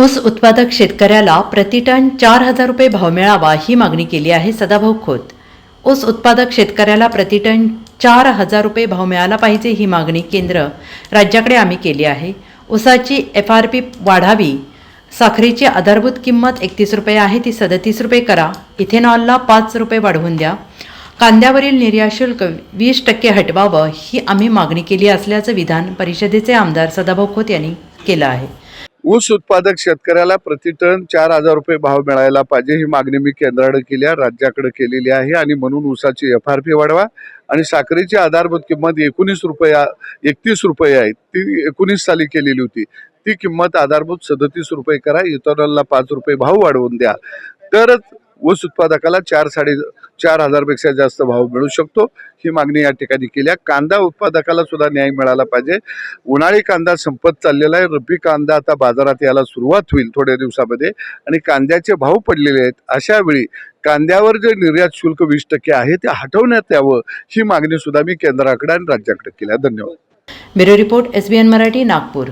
ऊस उत्पादक शेतकऱ्याला प्रतिटन चार हजार रुपये भाव मिळावा ही मागणी केली आहे सदाभाऊ खोत. ऊस उत्पादक शेतकऱ्याला प्रतिटन चार हजार रुपये भाव मिळाला पाहिजे ही मागणी केंद्र राज्याकडे आम्ही केली आहे. ऊसाची एफ आर पी वाढावी साखरेची आधारभूत किंमत एकतीस रुपये आहे ती सदतीस रुपये करा इथेनॉलला पाच रुपये वाढवून द्या. कांद्यावरील निर्यात शुल्क वीस टक्के हटवावं ही आम्ही मागणी केली असल्याचं विधान परिषदेचे आमदार सदाभाऊ खोत यांनी केलं आहे. ऊस उत्पादक शेतकऱ्याला प्रतिटन चार हजार रुपये भाव मिळायला पाहिजे ही मागणी मी केंद्राकडे केली आहे राज्याकडे केलेली आहे आणि म्हणून ऊसाची एफ आर पी वाढवा. आणि साखरेची आधारभूत किंमत एकोणीस रुपये एकतीस रुपये आहे. ती एकोणीस साली केलेली होती. ती किंमत आधारभूत सदतीस रुपये करा इथेनॉलला पाच रुपये भाव वाढवून द्या. तरच ऊस उत्पादकाला चार साडे चार हजारपेक्षा जास्त भाव मिळू शकतो. ही मागणी या ठिकाणी केली आहे. कांदा उत्पादकाला सुद्धा न्याय मिळाला पाहिजे. उन्हाळी कांदा संपत चाललेला आहे. रब्बी कांदा आता बाजारात यायला सुरुवात होईल थोड्या दिवसामध्ये. आणि कांद्याचे भाव पडलेले आहेत. अशा वेळी कांद्यावर जे निर्यात शुल्क वीस टक्के आहे ते हटवण्यात यावं ही मागणी सुद्धा मी केंद्राकडे आणि राज्याकडे केली आहे. धन्यवाद. Bureau report S B N Marathi Nagpur.